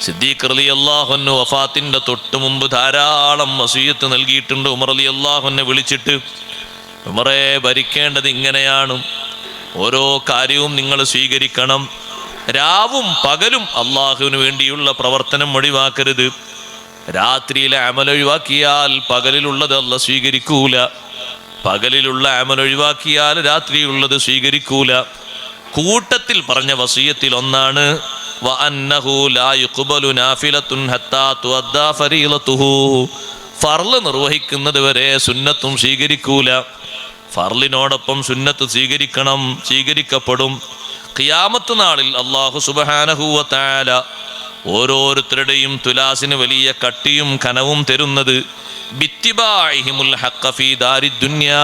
സിദ്ദീഖ് അലി അള്ളാഹുന്നു വഫാത്തിന്റെ തൊട്ട് മുമ്പ് ധാരാളം വസീയത്ത് നൽകിയിട്ടുണ്ട്. ഉമർ അലി അള്ളാഹുനെ വിളിച്ചിട്ട് ഉമറെ ഭരിക്കേണ്ടത് ഇങ്ങനെയാണ്. ഓരോ കാര്യവും നിങ്ങൾ സ്വീകരിക്കണം. രാവും പകലും അള്ളാഹുവിന് വേണ്ടിയുള്ള പ്രവർത്തനം ഒഴിവാക്കരുത്. രാത്രിയിലെ അമൽ ഒഴിവാക്കിയാൽ പകലിലുള്ളത് അല്ല സ്വീകരിക്കൂല. പകലിലുള്ള അമൽ ഒഴിവാക്കിയാൽ രാത്രിയുള്ളത് സ്വീകരിക്കൂല. കൂട്ടത്തിൽ പറഞ്ഞ വസീയത്തിൽ ഒന്നാണ് വഅന്നഹു ലാ യുഖബലു നാഫിലത്തുൻ ഹത്താ തുഅദ്ദാ ഫരീലതുഹു ഫർൾ നിർവഹിക്കുന്നത് വരെ സുന്നത്തും സ്വീകരിക്കൂല. ഫർളിനോടൊപ്പം സുന്നത്ത് സ്വീകരിക്കണം സ്വീകരിക്കപ്പെടും. ഖിയാമത്ത് നാളിൽ അള്ളാഹു സുബഹാനഹുവ താല ഓരോരുത്തരുടെയും തുലാസിന് വലിയ കട്ടിയും കനവും തരുന്നത്. ബിത്തിബാഹിമുൽ ഹഖ ഫീ ദാരി ദുനിയാ.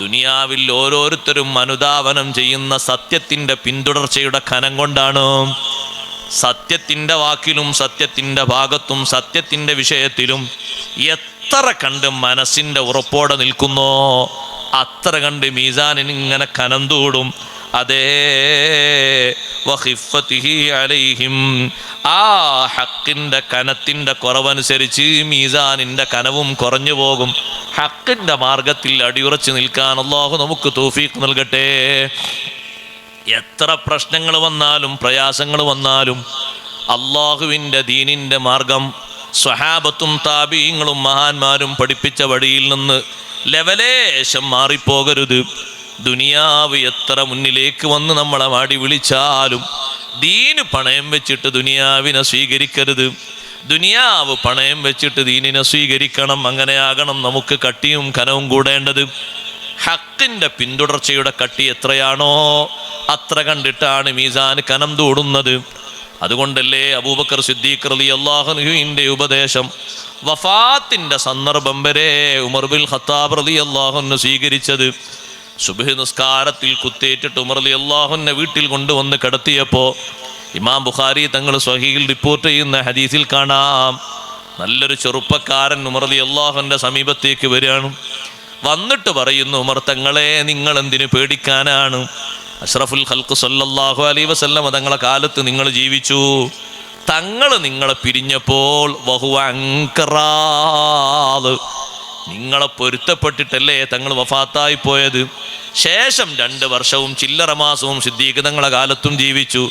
ദുനിയാവിൽ ഓരോരുത്തരും അനുധാവനം ചെയ്യുന്ന സത്യത്തിന്റെ പിന്തുടർച്ചയുടെ കനം കൊണ്ടാണ്. സത്യത്തിന്റെ വാക്കിലും സത്യത്തിന്റെ ഭാഗത്തും സത്യത്തിന്റെ വിഷയത്തിലും എത്ര കണ്ട് മനസ്സിന്റെ ഉറപ്പോടെ നിൽക്കുന്നോ അത്ര കണ്ട് മീസാനിന് ഇങ്ങനെ കനം തൂടും. അതേ. അലൈഹിം. ആ ഹക്കിന്റെ കനത്തിന്റെ കുറവനുസരിച്ച് മീസാനിന്റെ കനവും കുറഞ്ഞു പോകും. ഹക്കിന്റെ മാർഗത്തിൽ അടിയുറച്ചു നിൽക്കാൻ അള്ളാഹു നമുക്ക് തോഫീക്ക് നൽകട്ടെ. എത്ര പ്രശ്നങ്ങൾ വന്നാലും പ്രയാസങ്ങൾ വന്നാലും അള്ളാഹുവിന്റെ ദീനിന്റെ മാർഗം സ്വഹാബത്തും താപീയങ്ങളും മഹാന്മാരും പഠിപ്പിച്ച വഴിയിൽ നിന്ന് ലെവലേശം മാറിപ്പോകരുത്. ദുനിയാവ് എത്ര മുന്നിലേക്ക് വന്ന് നമ്മളെ മാടി വിളിച്ചാലും ദീന് പണയം വെച്ചിട്ട് ദുനിയാവിനെ സ്വീകരിക്കരുത്. ദുനിയാവ് പണയം വെച്ചിട്ട് ദീനിനെ സ്വീകരിക്കണം അങ്ങനെയാകണം നമുക്ക് കട്ടിയും കനവും കൂടേണ്ടത്. ഹക്കിന്റെ പിന്തുടർച്ചയുടെ കട്ടി എത്രയാണോ അത്ര കണ്ടിട്ടാണ് മീസാൻ കനം തൂടുന്നത്. അതുകൊണ്ടല്ലേ അബൂബക്കർ സിദ്ദീഖ് അലി അള്ളാഹുനുവിന്റെ ഉപദേശം വഫാത്തിന്റെ സന്ദർഭം വരെ ഉമർ ബിൽ ഖത്താബ് അലി അള്ളാഹുന് സ്വീകരിച്ചത്. സുബഹി നിസ്കാരത്തിൽ കുത്തേറ്റിട്ട് ഉമർ അലി അള്ളാഹുനെ വീട്ടിൽ കൊണ്ടുവന്ന് കിടത്തിയപ്പോ ഇമാം ബുഖാരി തങ്ങൾ സ്വഹിയിൽ റിപ്പോർട്ട് ചെയ്യുന്ന ഹദീസിൽ കാണാം. നല്ലൊരു ചെറുപ്പക്കാരൻ ഉമർ അലി അള്ളാഹുന്റെ സമീപത്തേക്ക് വരികയാണ്. വന്നിട്ട് പറയുന്നു ഉമർ തങ്ങളെ നിങ്ങൾ എന്തിനു പേടിക്കാനാണ്? അഷ്റഫുൽ ഖൽക്ക് സല്ലല്ലാഹു അലൈ വസല്ലം തങ്ങളെ കാലത്ത് നിങ്ങൾ ജീവിച്ചു. തങ്ങൾ നിങ്ങളെ പിരിഞ്ഞപ്പോൾ ബഹു അങ്കറാത് നിങ്ങളെ പൊരുത്തപ്പെട്ടിട്ടല്ലേ തങ്ങൾ വഫാത്തായി പോയത്? ശേഷം രണ്ട് വർഷവും ചില്ലറ മാസവും സിദ്ധീകൃതങ്ങളെ തങ്ങളെ കാലത്തും ജീവിച്ചു.